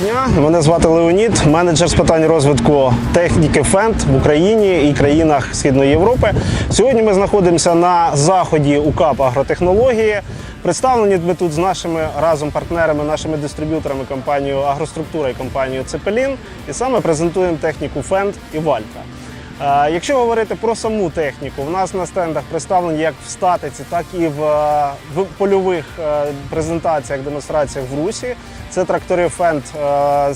дня. Мене звати Леонід, менеджер з питань розвитку техніки Фенд в Україні і країнах Східної Європи. Сьогодні ми знаходимося на заході УКАП Агротехнології. Представлені ми тут з нашими разом партнерами, нашими дистриб'юторами компанією Агроструктура і компанією Цепелін. І саме презентуємо техніку Фенд і Вальтра. Е, Якщо говорити про саму техніку, в нас на стендах представлені як в статиці, так і в, е, в польових е, презентаціях, демонстраціях в Русі. Це трактори Фенд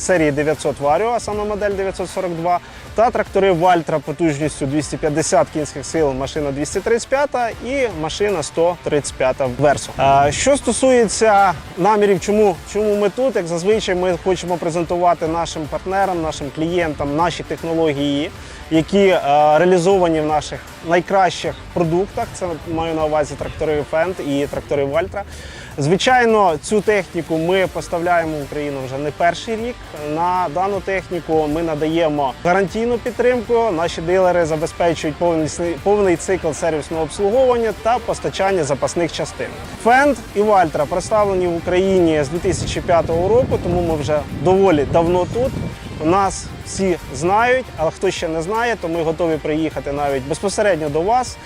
серії 900 Vario, а саме модель 942, та трактори Вальтра потужністю 250 кінських сил, машина 235 і машина 135 Версо. Що стосується намірів, чому, чому ми тут, як зазвичай ми хочемо презентувати нашим партнерам, нашим клієнтам наші технології, які е, реалізовані в наших найкращих продуктах. Це маю на увазі трактори Фенд і трактори Вальтра. Звичайно, цю техніку ми поставляємо в Україну вже не перший рік. На дану техніку ми надаємо гарантійну підтримку. Наші дилери забезпечують повний, повний цикл сервісного обслуговування та постачання запасних частин. Фенд і Вальтра представлені в Україні з 2005 року, тому ми вже доволі давно тут. Нас всі знають, але хто ще не знає, то ми готові приїхати навіть безпосередньо до вас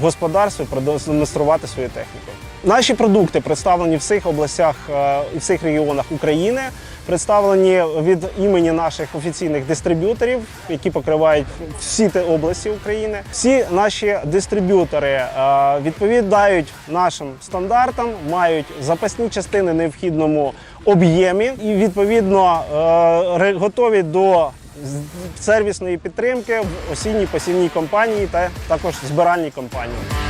в господарство продемонструвати свою техніку. Наші продукти представлені в всіх областях у і всіх регіонах України. Представлені від імені наших офіційних дистриб'юторів, які покривають всі ті області України. Всі наші дистриб'ютори е, відповідають нашим стандартам, мають запасні частини необхідному об'ємі і відповідно е, готові до сервісної підтримки в осінній посівній компанії та також збиральній компанії.